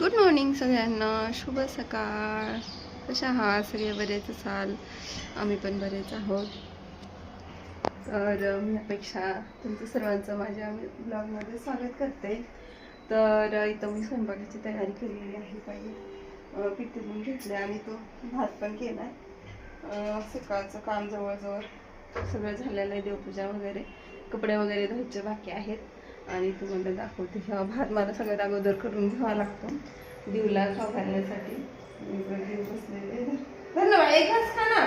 Good morning सगळ्यांना. शुभ सकाळ. कशा आहात? सगळे बरेच असाल? आम्ही पण बरेच आहोत. तर मी अपेक्षा तुमचं सर्वांचं माझ्या ब्लॉगमध्ये स्वागत करते. तर इथं मी स्वयंपाकाची तयारी केलेली आहे पाहिजे पीठ घेतले आणि तो भात पण केला आहे सकाळचं काम जवळजवळ सगळं झालेलं आहे. देवपूजा वगैरे कपडे वगैरे धुवायचे बाकी आहेत. आणि तुम्हाला दाखवते. हा भात मला सगळ्यात अगोदर करून घ्यावा लागतो. दिवला खाऊ घालण्यासाठी. बसलेले. धन्यवाद एकच खा ना.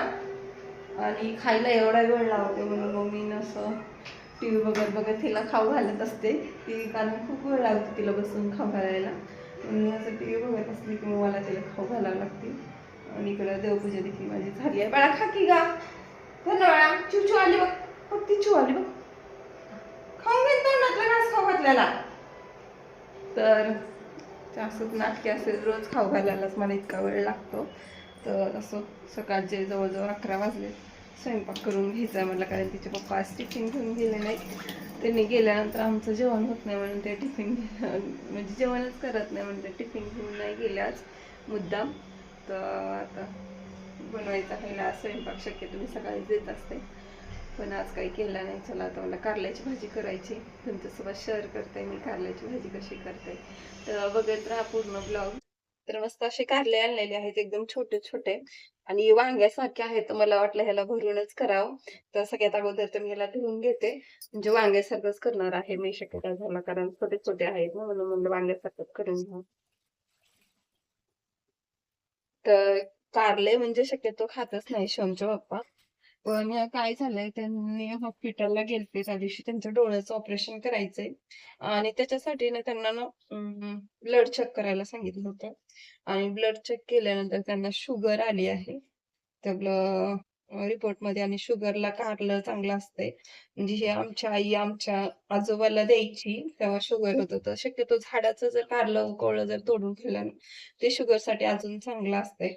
आणि खायला एवढा वेळ लावते म्हणून मग मी असं टी व्ही बघत बघत तिला खाऊ घालत असते. ती कारण खूप वेळ लागतो तिला बसून खाऊ घालायला. म्हणून असं टी व्ही बघत असली की मग मला तिला खाऊ घालावं लागते. आणि इकडं देवपूजा देखील माझी झाली आहे. बाळा खा की गा. धन्यवाद चिवचू आली बघ. फक्त ती चिव आली बघ. आपल्याला? तर असंच नाटके असेल रोज खाऊ घालायलाच मला इतका वेळ लागतो. तर असं सकाळचे जवळजवळ अकरा वाजले. स्वयंपाक करून घ्यायचा मला कारण तिचे पप्पा आज टिफिन घेऊन गेले नाही त्यांनी गेल्यानंतर आमचं जेवण होत नाही म्हणून ते टिफिन म्हणजे जेवणच करत नाही म्हणून ते टिफिन घेऊन नाही गेले आज. मुद्दाम. तर आता बनवायचा पहिला स्वयंपाक शक्यतो मी सकाळी देत असते. पण आज काही केलं नाही. चला आता मला कारल्याची भाजी करायची. तुमच्यासोबत शेअर करते मी कारल्याची भाजी कशी करते. तर बघत राहा पूर्ण ब्लॉग तर मस्त असे कारले आणलेले आहेत एकदम छोटे छोटे. आणि वांग्यासारखे आहेत तर मला वाटलं ह्याला भरूनच करावं. तर सगळ्यात अगोदर तर मी ह्याला धुवून घेते. म्हणजे वांग्यासारखंच करणार आहे मी शक्यता झाला कारण छोटे छोटे आहेत ना म्हणून म्हणलं वांग्यासारखंच करून घ्या तर कारले म्हणजे शक्यतो खातच नाही शमचे पप्पा. पण काय झालंय त्यांनी हॉस्पिटलला गेलते त्या दिवशी. त्यांच्या डोळ्याचं ऑपरेशन करायचंय. आणि त्याच्यासाठी ना त्यांना ना ब्लड चेक करायला सांगितलं होतं. आणि ब्लड चेक केल्यानंतर त्यांना शुगर आली आहे. तर रिपोर्टमध्ये आणि शुगरला कारलं चांगलं असतंय. म्हणजे हे आमच्या आई आमच्या आजोबाला द्यायची तेव्हा शुगर होत होतं. शक्यतो झाडाचं जर कारलं कोवळं जर तोडून केलं ते शुगरसाठी अजून चांगलं असतंय.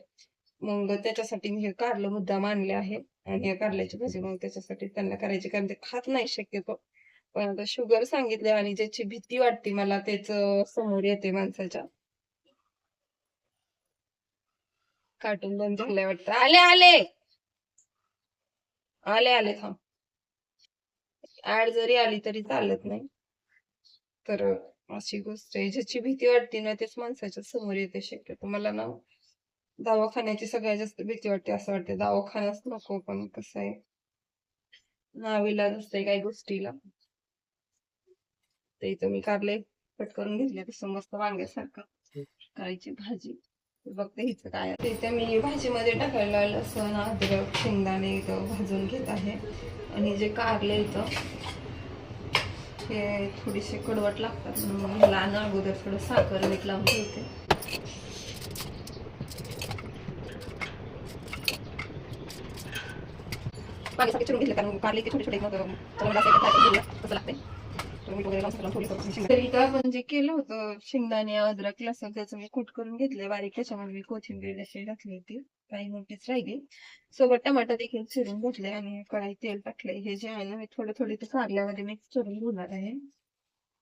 मग त्याच्यासाठी मी हे कारलं मुद्दाम आणले आहे. आणि या कारल्याची भाजी मग त्याच्यासाठी त्यांना करायची कारण ते खात नाही शक्यतो. पण आता शुगर सांगितले आणि ज्याची भीती वाटते मला त्याच समोर येते माणसाच्या. कार्टून बंद झालंय वाटतं. आले आले! आले आले थांब. ऍड जरी आली तरी चालत नाही. तर अशी गोष्ट आहे ज्याची भीती वाटते ना तेच माणसाच्या समोर येते शक्यतो. मला ना दवाखान्याची सगळ्यात जास्त भीती वाटते असं वाटते. दवाखानाच नको पण कसं आहे? नावीला नसते काही गोष्टीला. ते इथं मी कारले कट करून घेतले तसं मस्त वांग्यासारखं करायची भाजी. बघते हिचं काय इथे मी भाजीमध्ये टाकायला लसण अद्रक शेंगदाणे इथं भाजून घेत आहे. आणि जे कारले इथं हे थोडीशी कडवट लागतात म्हणून मला अगोदर थोडं साखर मीठ लावून ठेवते. पाण्यासाठी चिरून घेतले कारण कारले छोटे छोटे कसं लागते म्हणजे केलं होतं. शेंगदाणे अद्रक लसूण त्याचं मी कुट करून घेतले बारीक. त्याच्यामध्ये मी कोथिंबीर अशी टाकली होती. काही मोठीच राहिली. सोबत टमाटर देखील चिरून घेतले आणि कढाई तेल टाकले हे जे आहे ना मी थोडं थोडी ते कारल्यामध्ये मिक्स करून घेणार आहे.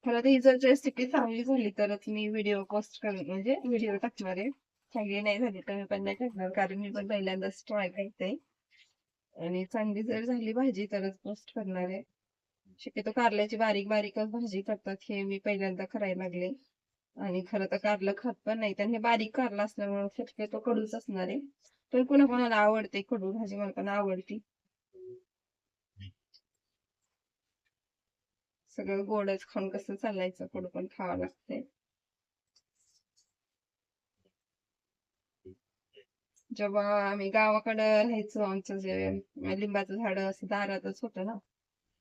मला ती जर रेसिपी चांगली झाली तरच मी व्हिडिओ पोस्ट कर म्हणजे व्हिडिओ टाकणार आहे. चांगली नाही झाली तर मी पण नाही टाकणार कारण मी पण पहिल्यांदाच ट्राय करते. आणि चांगली जर झाली भाजी तरच पोस्ट करणार आहे. शक्यतो कारल्याची बारीक बारीकच भाजी करतात हे मी पहिल्यांदा करायला लागले. आणि खरं तर कारलं खात पण नाही त्याने बारीक कारला असल्यामुळे शक्यतो कडूच असणार आहे. पण कुणा कोणाला आवडते कडू भाजी मला पण आवडती. सगळं गोडच खाऊन कसं चालायचं कडू पण खावं लागते जेव्हा आम्ही गावाकडं राहायचो आमचं जे लिंबाचं झाड असं दारातच होतं ना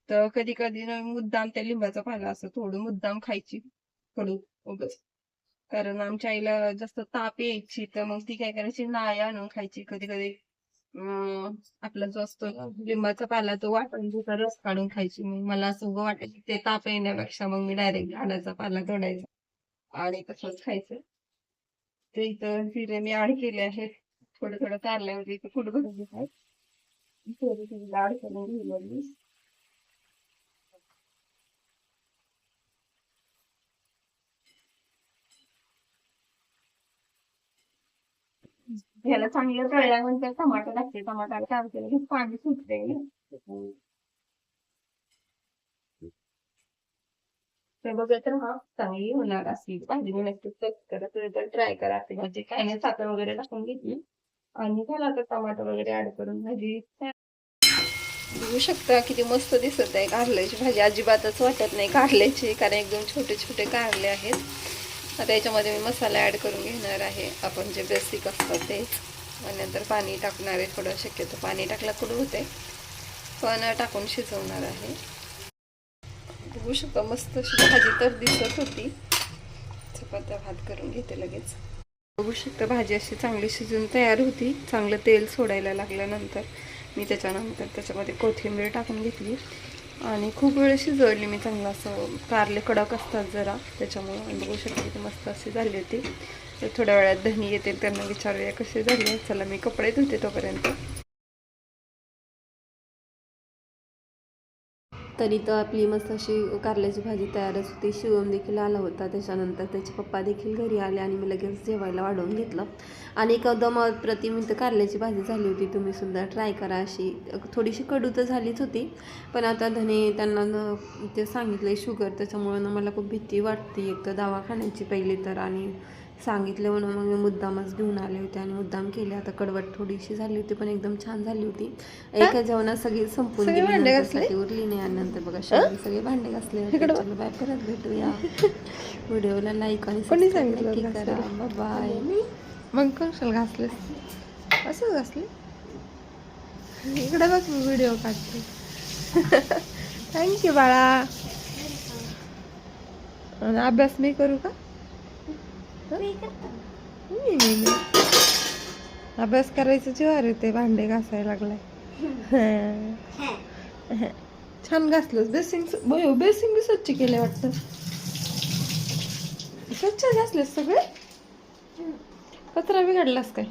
तर कधी कधी ना मुद्दाम त्या लिंबाचा पाला असं थोडं मुद्दाम खायची कडू उगच. कारण आमच्या आईला जास्त ताप यायची तर मग ती काय करायची नाय आणून खायची. कधी कधी आपला जो असतो लिंबाचा पाला तो वाटून तिचा रस काढून खायची. मग मला असं उगं वाटायचं ते ताप येण्यापेक्षा मग मी डायरेक्ट झाडाचा पाला तोडायचा आणि तसंच खायचं. ते इथं फिरे मी आड केले आहेत. थोडं थोडं कारल्यामध्ये इथं फुट भरून घेतात थोडी थोडी लाड करून ह्याला चांगलं तळल्यानंतर टमाटर टाकते टमाटर टाकते पाणी सुटते ते बघत राहा चांगली होणार असली. भाजी मी नक्कीच करत तुम्ही ट्राय करा. म्हणजे काय नाही साखर वगैरे टाकून घेतली. आणि झाला आता टमाटर वगैरे ऍड करून भाजी. बघू शकता किती मस्त दिसत आहे कारल्याची भाजी. अजिबातच वाटत नाही कारल्याची कारण एकदम छोटे छोटे कारले आहेत. आता याच्यामध्ये मी मसाला ॲड करून घेणार आहे. आपण जे बेसिक असतं तेच आणि नंतर पाणी टाकणार आहे थोडं. शक्यतो पाणी टाकला कडू होते पण टाकून शिजवणार आहे. बघू शकता मस्त अशी भाजी तर दिसत होती. चपात्या भात करून घेते लगेच. बघू शकता भाजी अशी चांगली शिजून तयार होती. चांगलं तेल सोडायला लागल्यानंतर मी त्याच्यानंतर त्याच्यामध्ये कोथिंबीर टाकून घेतली. आणि खूप वेळ शिजवली मी चांगलं असं कारले कडक असतात जरा त्याच्यामुळे बघू शकते ती मस्त अशी झाली होती. तर थोड्या वेळात धनी येते त्यांना विचारूया कसे झाले चला मी कपडे धुते तोपर्यंत. तरी तर आपली मस्त अशी कारल्याची भाजी तयारच होती. शिवम देखील आला होता त्याच्यानंतर त्याचे पप्पा देखील घरी आले आणि मी लगेच जेवायला वाढवून घेतलं. आणि एकदम प्रतिम इथं कारल्याची भाजी झाली होती तुम्ही सुद्धा ट्राय करा अशी. थोडीशी कडू तर झालीच होती पण आता धने त्यांना ते सांगितलं शुगर त्याच्यामुळं मला खूप भीती वाटते. एक तर दवाखान्याची पहिली तर आणि सांगितलं म्हणून मग मी मुद्दामच घेऊन आले होते आणि मुद्दाम केले. आता कडवट थोडीशी झाली होती पण एकदम छान झाली होती. एका जेवणात सगळी संपून सगळे भांडे घासले? उरली नाही आणि नंतर बघा शेवटी सगळे भांडे घासले. होते. चलो बाय परत भेटूया. व्हिडिओला लाईक आणि कोणी सांगितलं? करा. बाय मग कशाला घासलेस? असंच घासले? इकडे बघ मी व्हिडिओ काढते. थँक्यू बाळा. अभ्यास मी करू का? अभ्यास करायचं जीवार येते भांडे घासायला लागलाय. छान घासलंस. बेसिंग बेसिंग बी स्वच्छ केले वाटतं. स्वच्छ घासलेस सगळे? कचरा बिघडलास काय?